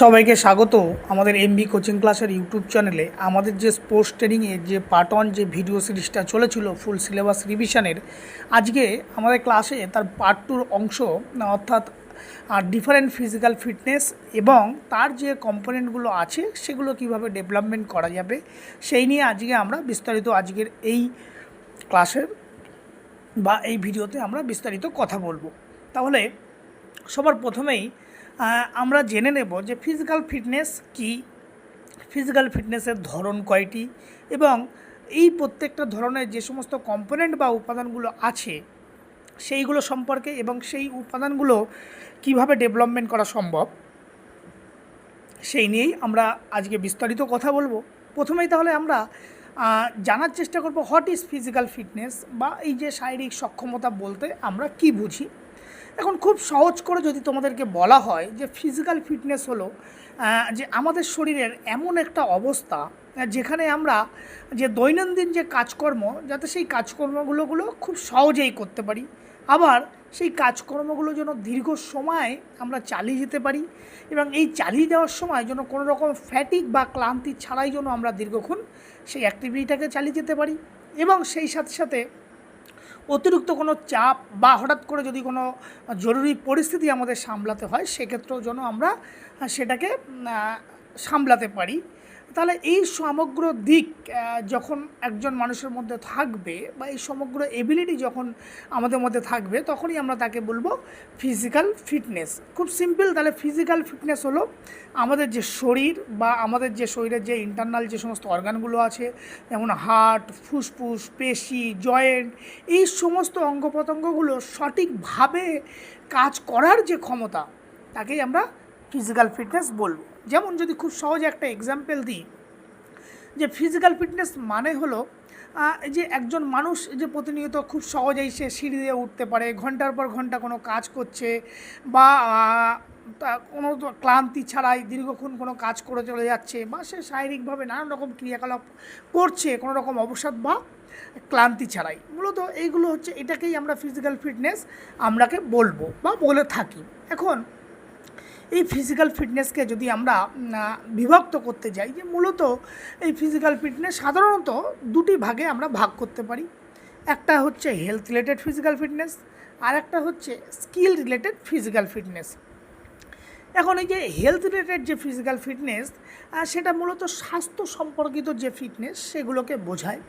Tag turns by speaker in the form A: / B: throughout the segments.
A: সবাইকে স্বাগত আমাদের এমবি কোচিং ক্লাসের ইউটিউব চ্যানেলে আমাদের যে স্পোর্টস ট্রেনিংয়ে যে পার্ট ওয়ান যে ভিডিও সিরিজটা চলেছিল ফুল সিলেবাস রিভিশনের আজকে আমাদের ক্লাসে তার পার্ট টুর অংশ, অর্থাৎ আর ডিফারেন্ট ফিজিক্যাল ফিটনেস এবং তার যে কম্পোনেন্টগুলো আছে, সেগুলো কীভাবে ডেভেলপমেন্ট করা যাবে, সেই নিয়ে আজকে আমরা বিস্তারিত আজকের এই ক্লাসের বা এই ভিডিওতে আমরা বিস্তারিত কথা বলব। তাহলে সবার প্রথমেই আমরা জেনে নেব যে ফিজিক্যাল ফিটনেস কি? ফিজিক্যাল ফিটনেসের ধরন কয়টি? এবং এই প্রত্যেকটা ধরনের যে সমস্ত কম্পোনেন্ট বা উপাদানগুলো আছে, সেইগুলো সম্পর্কে এবং সেই উপাদানগুলো কীভাবে ডেভেলপমেন্ট করা সম্ভব, সেই নিয়েই আমরা আজকে বিস্তারিত কথা বলব। প্রথমেই তাহলে আমরা জানার চেষ্টা করব হোয়াট ইজ ফিজিক্যাল ফিটনেস বা এই যে শারীরিক সক্ষমতা বলতে আমরা কি বুঝি। এখন খুব সহজ করে যদি তোমাদেরকে বলা হয় যে ফিজিক্যাল ফিটনেস হলো যে আমাদের শরীরের এমন একটা অবস্থা যেখানে আমরা যে দৈনন্দিন যে কাজকর্ম, যাতে সেই কাজকর্মগুলোগুলো খুব সহজেই করতে পারি, আবার সেই কাজকর্মগুলো যেন দীর্ঘ সময় আমরা চালিয়ে যেতে পারি এবং এই চালিয়ে যাওয়ার সময় যেন কোনো রকম ফ্যাটিক বা ক্লান্তি ছাড়াই যেন আমরা দীর্ঘক্ষণ সেই অ্যাক্টিভিটিটাকে চালিয়ে যেতে পারি এবং সেই সাথে সাথে অতিরিক্ত কোনো চাপ বা হঠাৎ করে যদি কোনো জরুরি পরিস্থিতি আমাদের সামলাতে হয়, সেক্ষেত্রেও যেন আমরা সেটাকে সামলাতে পারি। তাহলে এই সমগ্র দিক যখন একজন মানুষের মধ্যে থাকবে বা এই সমগ্র এবিলিটি যখন আমাদের মধ্যে থাকবে, তখনই আমরা তাকে বলব ফিজিক্যাল ফিটনেস খুব সিম্পল তাহলে ফিজিক্যাল ফিটনেস হলো আমাদের যে শরীর বা আমাদের যে শরীরের যে ইন্টারনাল যে সমস্ত অর্গানগুলো আছে, যেমন হার্ট ফুসফুস, পেশি জয়েন্ট এই সমস্ত অঙ্গ প্রত্যঙ্গগুলো সঠিকভাবে কাজ করার যে ক্ষমতা, তাকেই আমরা ফিজিক্যাল ফিটনেস বলব। যেমন যদি খুব সহজে একটা এক্সাম্পল দিই, যে ফিজিক্যাল ফিটনেস মানে হলো যে একজন মানুষ যে প্রতিনিয়ত খুব সহজেই সে সিঁড়ি দিয়ে উঠতে পারে, ঘণ্টার পর ঘণ্টা কোনো কাজ করছে বা কোনো ক্লান্তি ছাড়াই দীর্ঘক্ষণ কোনো কাজ করে চলে যাচ্ছে বা সে শারীরিকভাবে নানান রকম ক্রিয়াকলাপ করছে, কোনো রকম অবসাদ বা ক্লান্তি ছাড়াই। মূলত এইগুলো হচ্ছে এটাকেই আমরা ফিজিক্যাল ফিটনেস আমরাকে বলব বা বলে থাকি। এখন এই ফিজিক্যাল ফিটনেসকে যদি আমরা বিভক্ত করতে যাই, যে মূলত এই ফিজিক্যাল ফিটনেস সাধারণত দুটি ভাগে আমরা ভাগ করতে পারি। একটা হচ্ছে হেলথ রিলেটেড ফিজিক্যাল ফিটনেস আর একটা হচ্ছে স্কিল রিলেটেড ফিজিক্যাল ফিটনেস এখন এই যে হেলথ রিলেটেড যে ফিজিক্যাল ফিটনেস সেটা মূলত স্বাস্থ্য সম্পর্কিত যে ফিটনেস সেগুলোকে বোঝায়।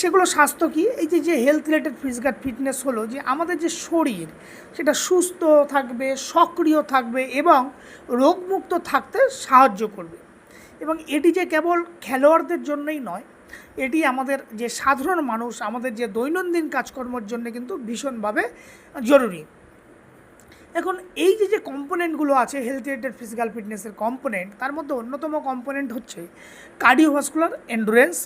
A: সেগুলো স্বাস্থ্য কি? এই যে যে হেলথ রিলেটেড ফিজিক্যাল ফিটনেস হলো যে আমাদের যে শরীর, সেটা সুস্থ থাকবে, সক্রিয় থাকবে এবং রোগমুক্ত থাকতে সাহায্য করবে। এবং এটি যে কেবল খেলোয়াড়দের জন্যই নয়, এটি আমাদের যে সাধারণ মানুষ, আমাদের যে দৈনন্দিন কাজকর্মের জন্য কিন্তু ভীষণভাবে জরুরি। এখন এই যে যে কম্পোনেন্টগুলো আছে হেলথ রিলেটেড ফিজিক্যাল ফিটনেসের কম্পোনেন্ট, তার মধ্যে অন্যতম কম্পোনেন্ট হচ্ছে কার্ডিওভাস্কুলার এন্ডুরেন্স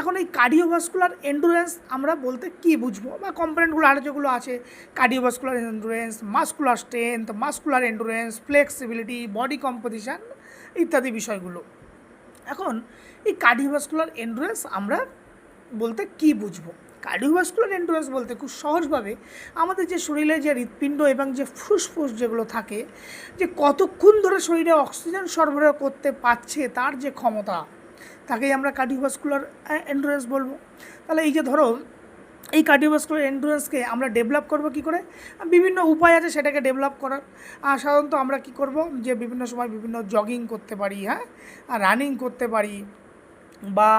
A: এখন এই কার্ডিওভাস্কুলার এন্ডুরেন্স আমরা বলতে কী বুঝব? বা কম্পোনেন্টগুলো আরও যেগুলো আছে cardiovascular endurance muscular strength muscular endurance flexibility body composition ইত্যাদি বিষয়গুলো। এখন এই কার্ডিওভাস্কুলার এন্ডুরেন্স আমরা বলতে কী বুঝব? কার্ডিওভাস্কুলার এন্ডুরেন্স বলতে খুব সহজভাবে আমাদের যে শরীরে যে হৃৎপিণ্ড এবং যে ফুসফুস যেগুলো থাকে, যে কতক্ষণ ধরে শরীরে অক্সিজেন সরবরাহ করতে পারছে তার যে ক্ষমতা, তাকেই আমরা কার্ডিওভাস্কুলার এন্ডুরেন্স বলব। তাহলে এই যে ধরো, এই কার্ডিওভাস্কুলার এন্ডুরেন্সকে আমরা ডেভেলপ করব কি করে? বিভিন্ন উপায় আছে সেটাকে ডেভেলপ করার। সাধারণত আমরা কি করব? যে বিভিন্ন সময় বিভিন্ন জগিং করতে পারি হ্যাঁ? রানিং করতে পারি বা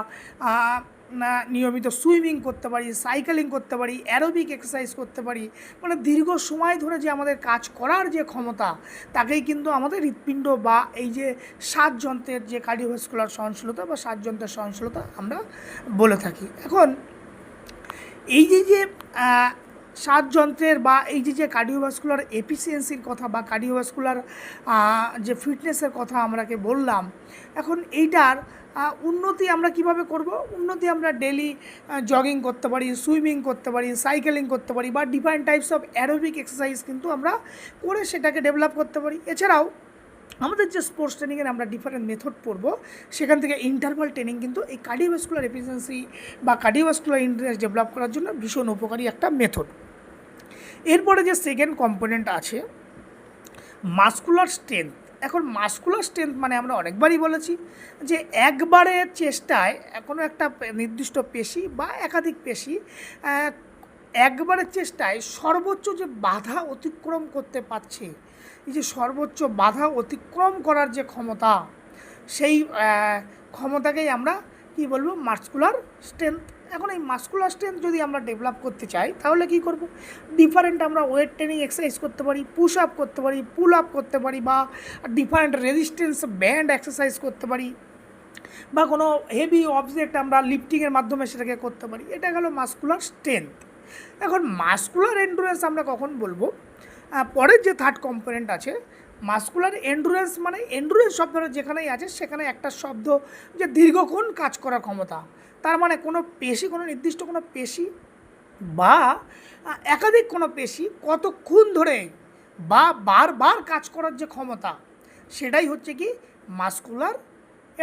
A: না, নিয়মিত সুইমিং করতে পারি সাইকেলিং করতে পারি অ্যারোবিক এক্সারসাইজ করতে পারি মানে দীর্ঘ সময় ধরে যে আমাদের কাজ করার যে ক্ষমতা তাকেই কিন্তু আমাদের হৃৎপিণ্ড বা এই যে সাত যন্ত্রের যে কার্ডিওভাস্কুলার সহনশীলতা বা সাত যন্ত্রের সহনশীলতা আমরা বলে থাকি। এখন এই যে যে শ্বাসযন্ত্রের বা এই যে যে কার্ডিওভাস্কুলার এফিসিয়েন্সির কথা বা কার্ডিওভাস্কুলার যে ফিটনেসের কথা আমরাকে বললাম, এখন এইটার উন্নতি আমরা কীভাবে করব? উন্নতি আমরা ডেলি জগিং করতে পারি সুইমিং করতে পারি সাইকেলিং করতে পারি বা different types of aerobic exercise কিন্তু আমরা করে সেটাকে ডেভেলপ করতে পারি। এছাড়াও আমাদের যে স্পোর্টস ট্রেনিংয়ের আমরা ডিফারেন্ট মেথড পড়ব, সেখান থেকে ইন্টারভাল ট্রেনিং কিন্তু এই কার্ডিওভাস্কুলার এফিসিয়েন্সি বা কার্ডিওভাস্কুলার ইন্টারেস্ট ডেভেলপ করার জন্য ভীষণ উপকারী একটা মেথড এরপরে যে সেকেন্ড কম্পোনেন্ট আছে মাস্কুলার স্ট্রেংথ এখন মাস্কুলার স্ট্রেংথ মানে আমরা অনেকবারই বলেছি যে একবারের চেষ্টায় কোনো একটা নির্দিষ্ট পেশি বা একাধিক পেশি একবারের চেষ্টায় সর্বোচ্চ যে বাধা অতিক্রম করতে পারছে, এই যে সর্বোচ্চ বাধা অতিক্রম করার যে ক্ষমতা, সেই ক্ষমতাকেই আমরা কি বলব? মাস্কুলার স্ট্রেংথ এখন এই মাস্কুলার স্ট্রেংথ যদি আমরা ডেভেলপ করতে চাই, তাহলে কি করব? ডিফারেন্ট আমরা ওয়েট ট্রেনিং এক্সারসাইজ করতে পারি পুশ আপ করতে পারি পুল আপ করতে পারি বা ডিফারেন্ট রেজিস্ট্যান্স ব্যান্ড এক্সারসাইজ করতে পারি বা কোনো হেভি অবজেক্ট আমরা লিফটিংয়ের মাধ্যমে সেটাকে করতে পারি। এটা গেল মাস্কুলার স্ট্রেংথ এখন মাস্কুলার এন্ডুরেন্স আমরা কখন বলব? পরের যে থার্ড কম্পোনেন্ট আছে মাস্কুলার এন্ডুরেন্স মানে এন্ডুরেন্স শব্দটা যেখানেই আছে, সেখানে একটা শব্দ যে দীর্ঘক্ষণ কাজ করার ক্ষমতা। তার মানে কোনো পেশি, কোনো নির্দিষ্ট কোনো পেশি বা একাধিক কোনো পেশি কতক্ষণ ধরে বা বারবার কাজ করার যে ক্ষমতা, সেটাই হচ্ছে কি মাস্কুলার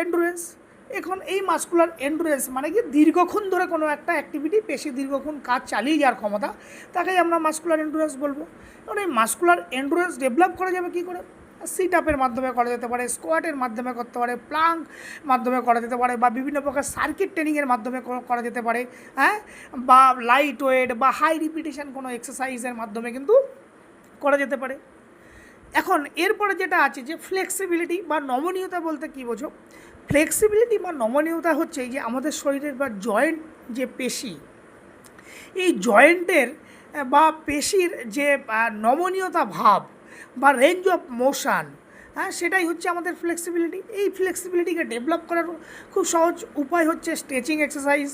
A: এন্ডুরেন্স এখন এই মাস্কুলার এন্ডুরেন্স মানে কি দীর্ঘক্ষণ ধরে কোনো একটা অ্যাক্টিভিটি পেশি দীর্ঘক্ষণ কাজ চালিয়ে যাওয়ার ক্ষমতা, তাকেই আমরা মাস্কুলার এন্ডুরেন্স বলব। এবং এই মাস্কুলার এন্ডুরেন্স ডেভেলপ করা যাবে কী করে? সিট আপের মাধ্যমে করা যেতে পারে স্কোয়াটের মাধ্যমে করতে পারে প্লাঙ্ক মাধ্যমে করা যেতে পারে, বা বিভিন্ন প্রকার সার্কিট ট্রেনিংয়ের মাধ্যমে করা যেতে পারে হ্যাঁ? বা লাইট ওয়েট বা হাই রিপিটেশন কোনো এক্সারসাইজের মাধ্যমে কিন্তু করা যেতে পারে। এখন এরপরে যেটা আছে যে ফ্লেক্সিবিলিটি বা নমনীয়তা বলতে কী বোঝো? ফ্লেক্সিবিলিটি বা নমনীয়তা হচ্ছে যে আমাদের শরীরের বা জয়েন্ট যে পেশি, এই জয়েন্টের বা পেশির যে নমনীয়তা ভাব বা রেঞ্জ অফ মোশান হ্যাঁ সেটাই হচ্ছে আমাদের ফ্লেক্সিবিলিটি এই ফ্লেক্সিবিলিটিকে ডেভেলপ করার খুব সহজ উপায় হচ্ছে স্ট্রেচিং এক্সারসাইজ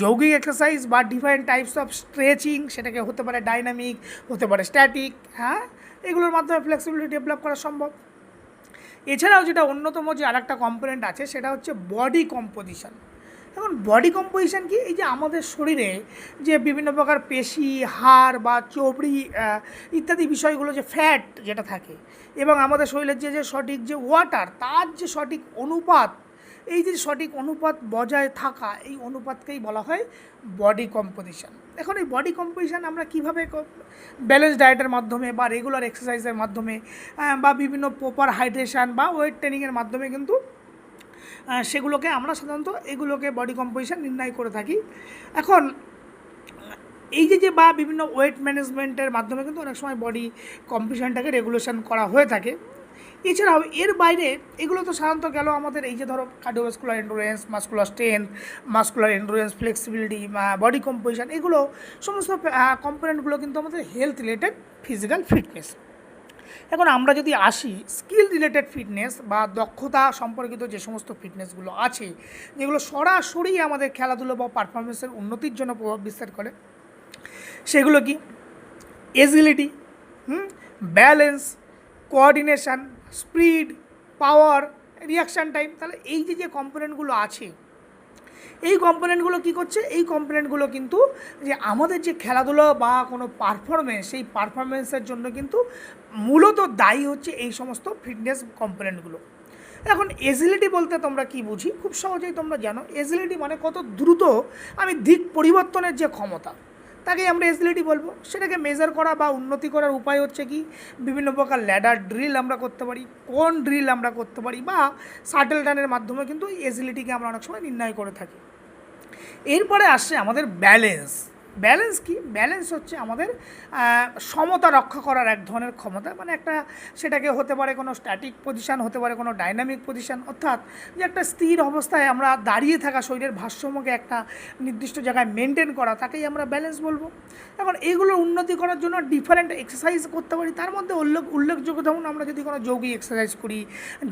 A: যৌগিক এক্সারসাইজ বা ডিফারেন্ট টাইপস অফ স্ট্রেচিং সেটাকে হতে পারে ডাইনামিক হতে পারে স্ট্যাটিক হ্যাঁ এগুলোর মাধ্যমে ফ্লেক্সিবিলিটি ডেভেলপ করা সম্ভব। এছাড়াও যেটা অন্যতম যে আরেকটা কম্পোনেন্ট আছে, সেটা হচ্ছে বডি কম্পোজিশন এখন বডি কম্পোজিশন কি? এই যে আমাদের শরীরে যে বিভিন্ন প্রকার পেশি, হাড় বা চবড়ি ইত্যাদি বিষয়গুলো যে ফ্যাট যেটা থাকে, এবং আমাদের শরীরের যে যে সঠিক যে ওয়াটার তার যে সঠিক অনুপাত, এই যে সঠিক অনুপাত বজায় থাকা, এই অনুপাতকেই বলা হয় বডি কম্পোজিশন এখন এই বডি কম্পোজিশন আমরা কীভাবে ব্যালেন্স ডায়েটের মাধ্যমে বা রেগুলার এক্সারসাইজের মাধ্যমে বা বিভিন্ন প্রপার হাইড্রেশন বা ওয়েট ট্রেনিংয়ের মাধ্যমে কিন্তু সেগুলোকে আমরা সাধারণত এগুলোকে বডি কম্পোজিশন নির্ণয় করে থাকি। এখন, এই যে যে বা বিভিন্ন ওয়েট ম্যানেজমেন্টের মাধ্যমে কিন্তু অনেক সময় বডি কম্পোজিশনটাকে রেগুলেশন করা হয়ে থাকে। এছাড়াও এর বাইরে এগুলো তো সাধারণত গেল আমাদের এই যে ধরো cardiovascular endurance muscular strength muscular endurance flexibility body composition এগুলো সমস্ত কম্পোনেন্টগুলো কিন্তু আমাদের হেলথ রিলেটেড ফিজিক্যাল ফিটনেস এখন আমরা যদি আসি স্কিল রিলেটেড ফিটনেস বা দক্ষতা সম্পর্কিত যে সমস্ত ফিটনেসগুলো আছে, যেগুলো সরাসরি আমাদের খেলাধুলো বা পারফরমেন্সের উন্নতির জন্য প্রভাব বিস্তার করে, সেগুলো কি? Agility balance coordination speed, power, reaction time, তাহলে এই যে যে কম্পোনেন্টগুলো আছে, এই কম্পোনেন্টগুলো কী করছে? এই কম্পোনেন্টগুলো কিন্তু যে আমাদের যে খেলাধুলো বা কোনো পারফরমেন্স সেই পারফরমেন্সের জন্য কিন্তু মূলত দায়ী হচ্ছে এই সমস্ত ফিটনেস কম্পোনেন্টগুলো। এখন এজিলিটি বলতে তোমরা কি বুঝি? খুব সহজেই তোমরা জানো এজিলিটি মানে কত দ্রুত আমি দিক পরিবর্তনের যে ক্ষমতা। তাকেই আমরা এসিলিটি বলব। সেটাকে মেজার করা বা উন্নতি করার উপায় হচ্ছে কি? বিভিন্ন প্রকার ল্যাডার ড্রিল আমরা করতে পারি, কোন ড্রিল আমরা করতে পারি বা শাটেল টানের মাধ্যমে কিন্তু এসিলিটিকে আমরা অনেক সময় নির্ণয় করে থাকি। এরপরে আসছে আমাদের ব্যালেন্স ব্যালেন্স কি? ব্যালেন্স হচ্ছে আমাদের সমতা রক্ষা করার এক ধরনের ক্ষমতা। মানে একটা সেটাকে হতে পারে কোনো স্ট্যাটিক পজিশান হতে পারে কোনো ডাইনামিক পজিশান অর্থাৎ যে একটা স্থির অবস্থায় আমরা দাঁড়িয়ে থাকা শরীরের ভারসাম্যকে একটা নির্দিষ্ট জায়গায় মেনটেন করা, তাকেই আমরা ব্যালেন্স বলব। এখন এইগুলোর উন্নতি করার জন্য ডিফারেন্ট এক্সারসাইজ করতে পারি। তার মধ্যে উল্লেখ, উল্লেখযোগ্য ধরুন আমরা যদি কোনো যৌগিক এক্সারসাইজ করি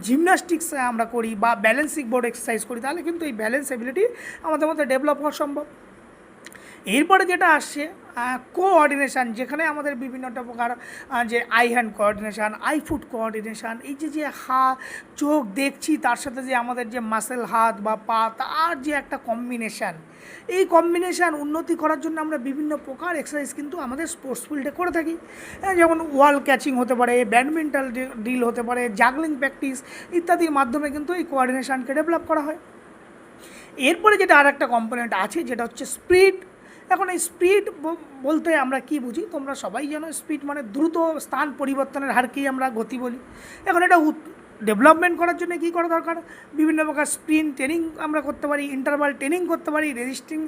A: জিমনাস্টিক্স আমরা করি বা ব্যালেন্সিং বোর্ড এক্সারসাইজ করি, তাহলে কিন্তু এই ব্যালেন্স এবিলিটি আমাদের মধ্যে ডেভেলপ হওয়া সম্ভব। এরপরে যেটা আসছে কোঅর্ডিনেশান যেখানে আমাদের বিভিন্নটা প্রকার যে eye hand coordination eye foot coordination এই যে যে হা, চোখ দেখছি, তার সাথে যে আমাদের যে মাসেল হাত বা পা, তার যে একটা কম্বিনেশান এই কম্বিনেশান উন্নতি করার জন্য আমরা বিভিন্ন প্রকার এক্সারসাইজ কিন্তু আমাদের স্পোর্টস ফিল্ডে করে থাকি। যেমন ওয়াল ক্যাচিং হতে পারে ব্যাডমিন্টন ড্রিল হতে পারে জাগলিং প্র্যাকটিস ইত্যাদির মাধ্যমে কিন্তু এই কোঅর্ডিনেশানকে ডেভেলপ করা হয়। এরপরে যেটা আর একটা কম্পোনেন্ট আছে, যেটা হচ্ছে স্পিড এখন এই স্পিড বলতে আমরা কি বুঝি? তোমরা সবাই জানো স্পিড মানে দ্রুত স্থান পরিবর্তনের হারকেই আমরা গতি বলি। এখন এটা ডেভেলপমেন্ট করার জন্য কী করা দরকার? বিভিন্ন প্রকার স্প্রিন ট্রেনিং আমরা করতে পারি ইন্টারভাল ট্রেনিং করতে পারি রেজিস্টিং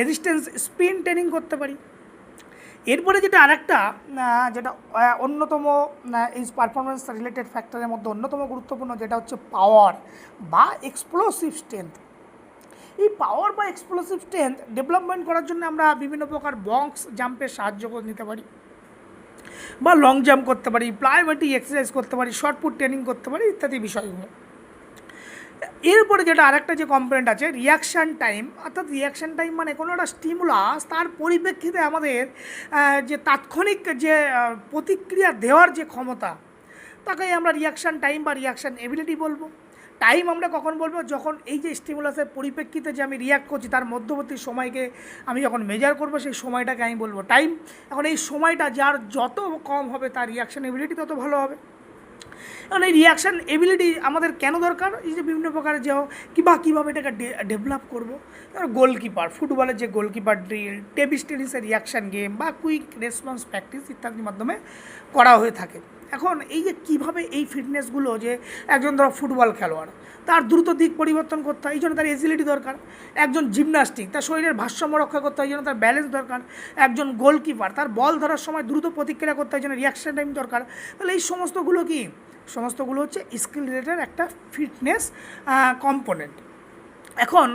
A: রেজিস্ট্যান্স স্প্রিন ট্রেনিং করতে পারি। এরপরে যেটা আরেকটা যেটা অন্যতম এই পারফরমেন্স রিলেটেড ফ্যাক্টরের মধ্যে অন্যতম গুরুত্বপূর্ণ, যেটা হচ্ছে পাওয়ার বা এক্সপ্লোসিভ স্ট্রেংথ এই পাওয়ার বা এক্সপ্লোসিভ স্ট্রেংথ ডেভেলপমেন্ট করার জন্য আমরা বিভিন্ন প্রকার বক্স জাম্পের সাহায্য নিতে পারি। বা লং জাম্প করতে পারি প্লাইমেটিক এক্সারসাইজ করতে পারি শর্ট পুট ট্রেনিং করতে পারি, ইত্যাদি বিষয়গুলো। এরপরে যেটা আরেকটা যে কম্পোনেন্ট আছে রিয়াকশান টাইম অর্থাৎ রিয়াকশান টাইম মানে কোনো একটা স্টিমুলাস তার পরিপ্রেক্ষিতে আমাদের যে তাৎক্ষণিক যে প্রতিক্রিয়া দেওয়ার যে ক্ষমতা, তাকেই আমরা রিয়াকশান টাইম বা রিয়াকশান এবিলিটি বলব। টাইম আমরা কখন বলব? যখন এই যে স্টিমুলাসের পরিপ্রেক্ষিতে যে আমি রিয়াক্ট করছি, তার মধ্যবর্তী সময়কে আমি যখন মেজার করব, সেই সময়টাকে আমি বলব টাইম এখন এই সময়টা যার যত কম হবে, তার রিয়াকশান এবিলিটি তত ভালো হবে। এখন এই রিয়াকশান এবিলিটি আমাদের কেন দরকার? এই যে বিভিন্ন প্রকারের যে কিবা কীভাবে এটাকে ডেভেলপ করব? গোলকিপার ফুটবলের যে গোলকিপার ড্রিল টেবিস টেনিসের রিয়াকশান গেম বা কুইক রেসপন্স প্র্যাকটিস ইত্যাদির মাধ্যমে করা হয়ে থাকে। এখন এই যে কীভাবে এই ফিটনেসগুলো যে একজন ধরো ফুটবল খেলোয়াড়, তার দ্রুত দিক পরিবর্তন করতে হয়, এই জন্য তার এজিলিটি দরকার। একজন জিমনাস্টিক তার শরীরের ভারসাম্য রক্ষা করতে হয়, এই জন্য তার ব্যালেন্স দরকার। একজন গোলকিপার তার বল ধরার সময় দ্রুত প্রতিক্রিয়া করতে হয় জন্য রিয়াকশন টাইম দরকার। তাহলে এই সমস্তগুলো কি? সমস্তগুলো হচ্ছে স্কিল রিলেটেড একটা ফিটনেস কম্পোনেন্ট এখন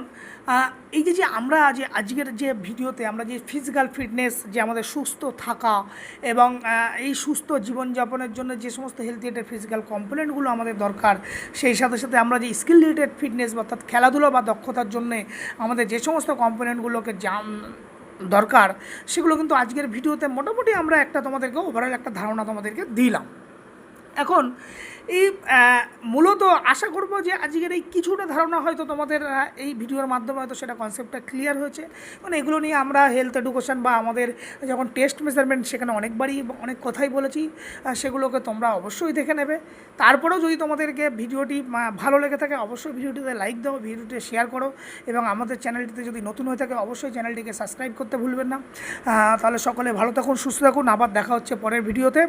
A: এই যে যে আমরা যে আজকের যে ভিডিওতে আমরা যে ফিজিক্যাল ফিটনেস যে আমাদের সুস্থ থাকা এবং এই সুস্থ জীবনযাপনের জন্য যে সমস্ত হেলথ রিলেটেড ফিজিক্যাল কম্পোনেন্টগুলো আমাদের দরকার, সেই সাথে সাথে আমরা যে স্কিল রিলেটেড ফিটনেস অর্থাৎ খেলাধুলো বা দক্ষতার জন্যে আমাদের যে সমস্ত কম্পোনেন্টগুলোকে জান, দরকার, সেগুলো কিন্তু আজকের ভিডিওতে মোটামুটি আমরা একটা তোমাদেরকে ওভারঅল একটা ধারণা তোমাদেরকে দিলাম। এখন এই মূলত আশা করব যে আজকের এই কিছুটা ধারণা হয়তো তোমাদের এই ভিডিওর মাধ্যমে হয়তো সেটা কনসেপ্টটা ক্লিয়ার হয়েছে। মানে এগুলো নিয়ে আমরা হেলথ এডুকেশন বা আমাদের যখন টেস্ট মেজারমেন্ট সেখানে অনেকবারই অনেক কথাই বলেছি সেগুলোকে তোমরা অবশ্যই দেখে নেবে। তারপরেও যদি তোমাদেরকে ভিডিওটি ভালো লেগে থাকে অবশ্যই ভিডিওটিতে লাইক দাও ভিডিওটি শেয়ার করো এবং আমাদের চ্যানেলটিতে যদি নতুন হয়ে থাকে অবশ্যই চ্যানেলটিকে সাবস্ক্রাইব করতে ভুলবেন না। তাহলে সকলে ভালো থাকুন, সুস্থ থাকুন। আবার দেখা হচ্ছে পরের ভিডিওতে।